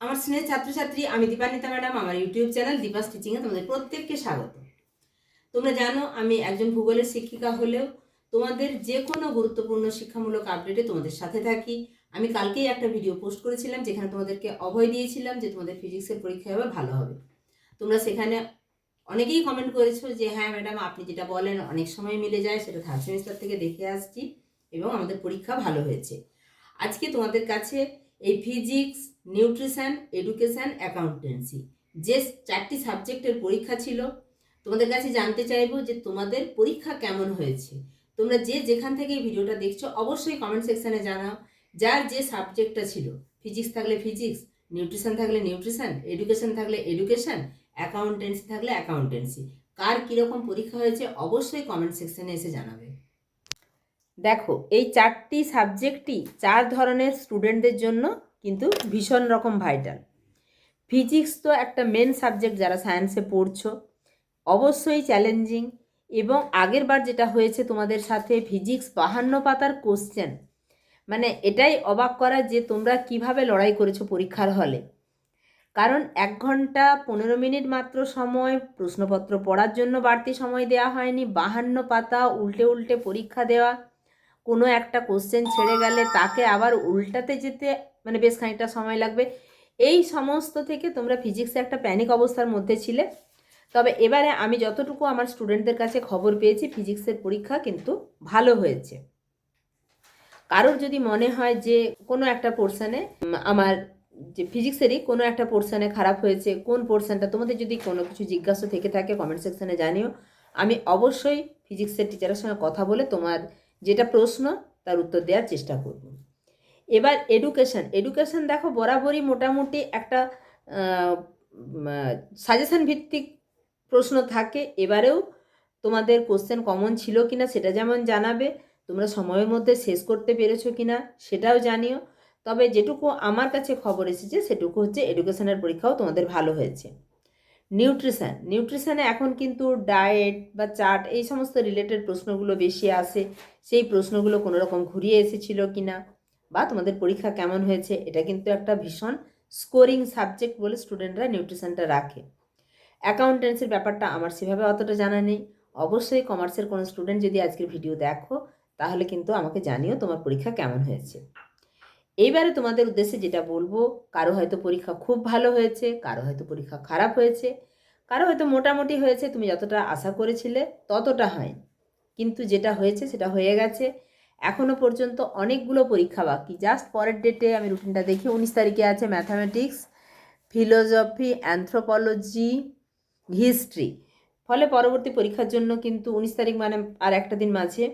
আমার স্নেহ ছাত্রছাত্রী আমি দীপান্বিতা ম্যাডাম, আমার ইউটিউব চ্যানেল দীপাস টিচিংয়ে তোমাদের প্রত্যেককে স্বাগত। তোমরা জানো আমি একজন ভূগোলের শিক্ষিকা হলেও তোমাদের যে কোনো গুরুত্বপূর্ণ শিক্ষামূলক আপডেটে তোমাদের সাথে থাকি। আমি কালকেই একটা ভিডিও পোস্ট করেছিলাম যেখানে তোমাদেরকে অভয় দিয়েছিলাম যে তোমাদের ফিজিক্সের পরীক্ষা এবার ভালো হবে। তোমরা সেখানে অনেকেই কমেন্ট করেছ যে হ্যাঁ ম্যাডাম, আপনি যেটা বলেন অনেক সময় মিলে যায়, সেটা থার্ড সেমিস্টার থেকে দেখে আসছি এবং আমাদের পরীক্ষা ভালো হয়েছে। আজকে তোমাদের কাছে এই ফিজিক্স নিউট্রিশন এডুকেশন অ্যাকাউন্টেন্সি যে চারটি সাবজেক্টের পরীক্ষা ছিল, তোমাদের কাছে জানতে চাইব যে তোমাদের পরীক্ষা কেমন হয়েছে? তোমরা যে যেখান থেকে ভিডিওটা দেখছ, অবশ্যই কমেন্ট সেকশানে জানাও। যার যে সাবজেক্টটা ছিল ফিজিক্স থাকলে ফিজিক্স নিউট্রিশন থাকলে নিউট্রিশন এডুকেশন থাকলে এডুকেশন অ্যাকাউন্টেন্সি থাকলে অ্যাকাউন্টেন্সি কার কীরকম পরীক্ষা হয়েছে, অবশ্যই কমেন্ট সেকশানে এসে জানাবে। দেখো, এই চারটি সাবজেক্টই চার ধরনের স্টুডেন্টদের জন্য কিন্তু ভীষণ রকম ভাইটাল ফিজিক্স তো একটা মেন সাবজেক্ট যারা সায়েন্সে পড়ছো। অবশ্যই চ্যালেঞ্জিং এবং আগের বার যেটা হয়েছে তোমাদের সাথে ফিজিক্স বাহান্ন পাতার কোশ্চেন মানে এটাই অবাক করা যে তোমরা কীভাবে লড়াই করেছ পরীক্ষার হলে। কারণ এক ঘণ্টা পনেরো মিনিট মাত্র সময়, প্রশ্নপত্র পড়ার জন্য বাড়তি সময় দেওয়া হয়নি, বাহান্ন পাতা উল্টে উল্টে পরীক্ষা দেওয়া। কোনো একটা কোশ্চেন ছেড়ে গেলে তাকে আবার উল্টাতে যেতে মানে বেশ খানিকটা সময় লাগবে। এই সমস্ত থেকে তোমরা ফিজিক্সে একটা প্যানিক অবস্থার মধ্যে ছিলে। তবে এবারে আমি যতটুকু আমার স্টুডেন্টদের কাছে খবর পেয়েছি ফিজিক্সের পরীক্ষা কিন্তু ভালো হয়েছে। কারোর যদি মনে হয় যে কোনো একটা পোর্শানে আমার যে ফিজিক্সেরই কোনো একটা পোর্শানে খারাপ হয়েছে, কোন পোর্শনটা তোমাদের যদি কোনো কিছু জিজ্ঞাসা থেকে থাকে কমেন্ট সেকশানে জানিও। আমি অবশ্যই ফিজিক্সের টিচারের সঙ্গে কথা বলে তোমার যেটা প্রশ্ন, তার উত্তর দেওয়ার চেষ্টা করব। এবার এডুকেশন এডুকেশন দেখো বরাবরই মোটামুটি একটা সাজেশন ভিত্তিক প্রশ্ন থাকে। এবারেও তোমাদের কোশ্চেন কমন ছিল কি না সেটা যেমন জানাবে, তোমরা সময়ের মধ্যে শেষ করতে পেরেছ কি না সেটাও জানিও। তবে যেটুকু আমার কাছে খবর এসেছে, সেটুকু হচ্ছে এডুকেশনের পরীক্ষাও তোমাদের ভালো হয়েছে। নিউট্রিশন নিউট্রিশনে এখন কিন্তু ডায়েট বা চার্ট এই সমস্ত রিলেটেড প্রশ্নগুলো বেশি আসে। সেই প্রশ্নগুলো কোনো রকম ঘুরিয়ে এসেছিল কি না বা তোমাদের পরীক্ষা কেমন হয়েছে, এটা কিন্তু একটা ভীষণ স্কোরিং সাবজেক্ট বলে স্টুডেন্টরা নিউট্রিশনটা রাখে। অ্যাকাউন্টেন্সির ব্যাপারটা আমার সেভাবে অতটা জানা নেই। অবশ্যই কমার্সের কোনো স্টুডেন্ট যদি আজকের ভিডিও দেখো, তাহলে কিন্তু আমাকে জানিও তোমার পরীক্ষা কেমন হয়েছে। এইবারে তোমাদের উদ্দেশ্যে যেটা বলব, কারও হয়তো পরীক্ষা খুব ভালো হয়েছে, কারও হয়তো পরীক্ষা খারাপ হয়েছে, কারও হয়তো মোটামুটি হয়েছে, তুমি যতটা আশা করেছিলে ততটা হয়। কিন্তু যেটা হয়েছে সেটা হয়ে গেছে। এখনও পর্যন্ত অনেকগুলো পরীক্ষা বাকি। জাস্ট পরের ডেটে আমি রুটিনটা দেখি। উনিশ তারিখে আছে ম্যাথামেটিক্স ফিলোজফি অ্যান্থ্রোপোলজি, হিস্ট্রি। ফলে পরবর্তী পরীক্ষার জন্য কিন্তু উনিশ তারিখ মানে আর একটা দিন মাঝে।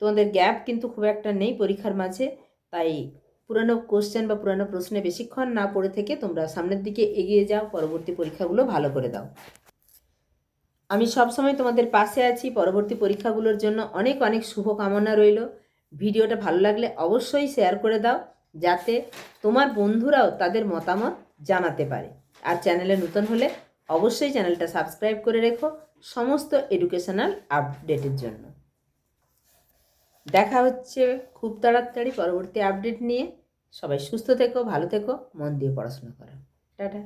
তোমাদের গ্যাপ কিন্তু খুব একটা নেই পরীক্ষার মাঝে। তাই পুরানো কোশ্চেন বা পুরানো প্রশ্নে বেশিক্ষণ না পড়ে থেকে তোমরা সামনের দিকে এগিয়ে যাও, পরবর্তী পরীক্ষাগুলো ভালো করে দাও। আমি সবসময় তোমাদের পাশে আছি, পরবর্তী পরীক্ষাগুলোর জন্য অনেক অনেক শুভকামনা রইল। ভিডিওটা ভালো লাগলে অবশ্যই শেয়ার করে দাও, যাতে তোমার বন্ধুরাও তাদের মতামত জানাতে পারে। আর চ্যানেলে নতুন হলে অবশ্যই চ্যানেলটা সাবস্ক্রাইব করে রেখো, সমস্ত এডুকেশনাল আপডেটের জন্য। দেখা হচ্ছে খুব তাড়াতাড়ি পরবর্তী আপডেট নিয়ে। সবাই সুস্থ থেকো, ভালো থেকো, মন দিয়ে পড়াশোনা করো। টাটা।